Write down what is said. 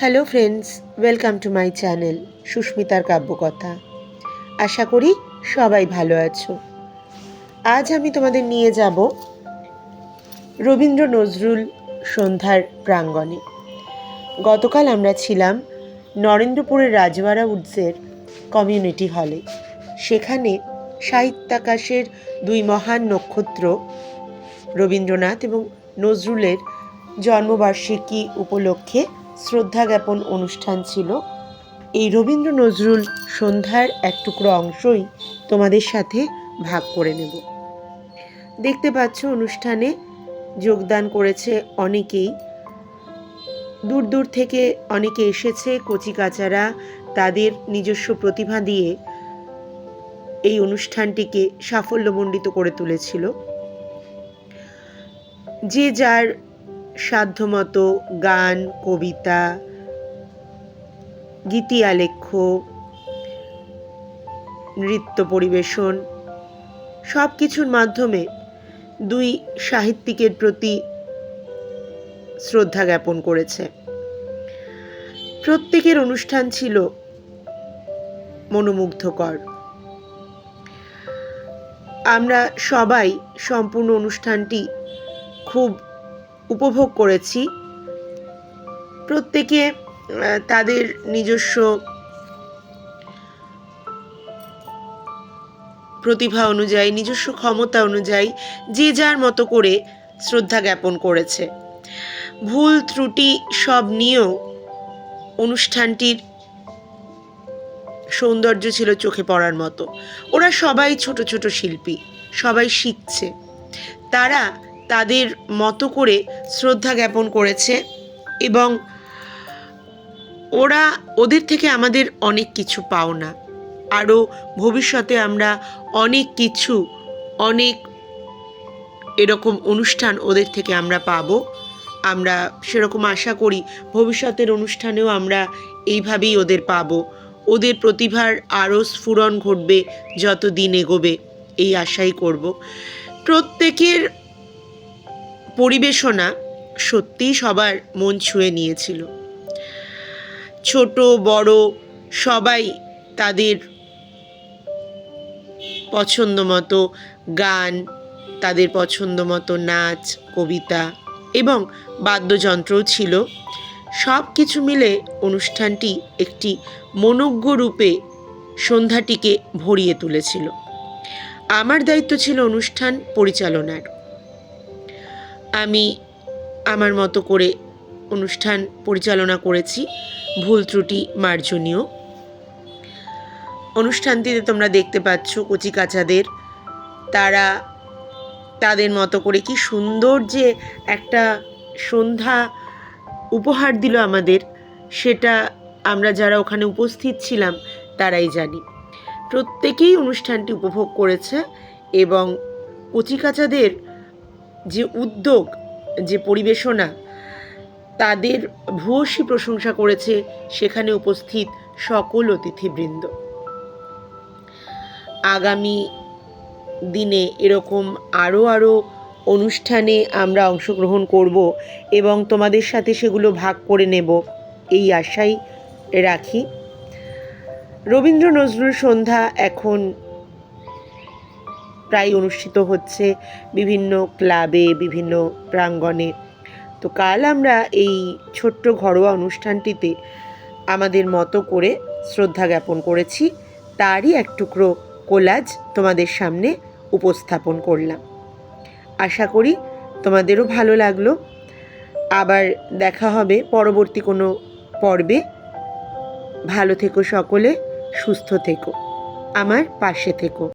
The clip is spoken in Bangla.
Hello friends welcome to my channel সুস্মিতার কাব্যকথা। আশা করি সবাই ভালো আছো। আজ আমি তোমাদের নিয়ে যাব রবীন্দ্র নজরুল সন্ধ্যার প্রাঙ্গণে। গতকাল আমরা ছিলাম নরেন্দ্রপুরের রাজওয়াড়া উডসের কমিউনিটি হলে। সেখানে সাহিত্যাকাশের দুই মহান নক্ষত্র, রবীন্দ্রনাথ এবং নজরুলের জন্মবার্ষিকী উপলক্ষে শ্রদ্ধা জ্ঞাপন অনুষ্ঠান ছিল। এই রবীন্দ্র নজরুল সন্ধ্যার এক টুকরো অংশই তোমাদের সাথে ভাগ করে নেব। দেখতে পাচ্ছ অনুষ্ঠানে যোগদান করেছে অনেকেই। দূর দূর থেকে অনেকে এসেছে কচিকাচারা তাদের নিজস্ব প্রতিভা দিয়ে এই অনুষ্ঠানটিকে সাফল্যমণ্ডিত করে তুলেছিল। যে যার সাধ্যমতো গান, কবিতা গীতি আলেখ্য নৃত্য পরিবেশন সব কিছুর মাধ্যমে দুই সাহিত্যিকের প্রতি শ্রদ্ধা জ্ঞাপন করেছে। প্রত্যেকের অনুষ্ঠান ছিল মনোমুগ্ধকর। আমরা সবাই সম্পূর্ণ অনুষ্ঠানটি খুব উপভোগ করেছি। প্রত্যেকে তাদের নিজস্ব প্রতিভা অনুযায়ী, নিজস্ব ক্ষমতা অনুযায়ী, যে যার মতো করে শ্রদ্ধা জ্ঞাপন করেছে। ভুল, ত্রুটি সব নিয়েও অনুষ্ঠানটির সৌন্দর্য ছিল চোখে পড়ার মতো। ওরা সবাই ছোট ছোট শিল্পী, সবাই শিখছে। তারা তাদের মতো করে শ্রদ্ধা জ্ঞাপন করেছে এবং ওরা ওদের থেকে আমাদের অনেক কিছু পাওনা। আরও ভবিষ্যতে আমরা অনেক কিছু, অনেক এরকম অনুষ্ঠান ওদের থেকে আমরা পাবো। আমরা সেরকম আশা করি ভবিষ্যতের অনুষ্ঠানেও আমরা এইভাবেই ওদের পাব। ওদের প্রতিভার আরও স্ফুরণ ঘটবে যত দিন এগোবে, এই আশাই করব। প্রত্যেকের পরিবেশনা সত্যিই সবার মন ছুঁয়ে নিয়েছিল। ছোট, বড় সবাই তাদের পছন্দ মতো গান, তাদের পছন্দ মতো নাচ, কবিতা এবং বাদ্যযন্ত্রও ছিল। সব কিছু মিলে অনুষ্ঠানটি একটি মনোজ্ঞ রূপে সন্ধ্যাটিকে ভরিয়ে তুলেছিল। আমার দায়িত্ব ছিল অনুষ্ঠান পরিচালনার। আমি আমার মতো করে অনুষ্ঠান পরিচালনা করেছি। ভুল ত্রুটি মার্জনীয়। অনুষ্ঠানটিতে তোমরা দেখতে পাচ্ছ কচিকাচাদের তারা তাদের মতো করে কি সুন্দর যে একটা সন্ধ্যা উপহার দিল আমাদের, সেটা আমরা যারা ওখানে উপস্থিত ছিলাম, তারাই জানি। প্রত্যেকেই অনুষ্ঠানটি উপভোগ করেছে এবং কচিকাচাদের যে উদ্যোগ, যে পরিবেশনা তাদের ভূয়সী প্রশংসা করেছে সেখানে উপস্থিত সকল অতিথিবৃন্দ। আগামী দিনে এরকম আরও আরও অনুষ্ঠানে আমরা অংশগ্রহণ করব এবং তোমাদের সাথে সেগুলো ভাগ করে নেব এই আশাই রাখি। রবীন্দ্র নজরুল সন্ধ্যা এখন প্রায় অনুষ্ঠিত হচ্ছে বিভিন্ন ক্লাবে, বিভিন্ন প্রাঙ্গণে। তো কাল আমরা এই ছোট্ট ঘরোয়া অনুষ্ঠানটিতে আমাদের মতো করে শ্রদ্ধা জ্ঞাপন করেছি। তারই এক টুকরো কোলাজ তোমাদের সামনে উপস্থাপন করলাম। আশা করি তোমাদেরও ভালো লাগল। আবার দেখা হবে পরবর্তী কোনো পর্বে। ভালো থেকো সকলে, সুস্থ থেকো। আমার পাশে থেকো।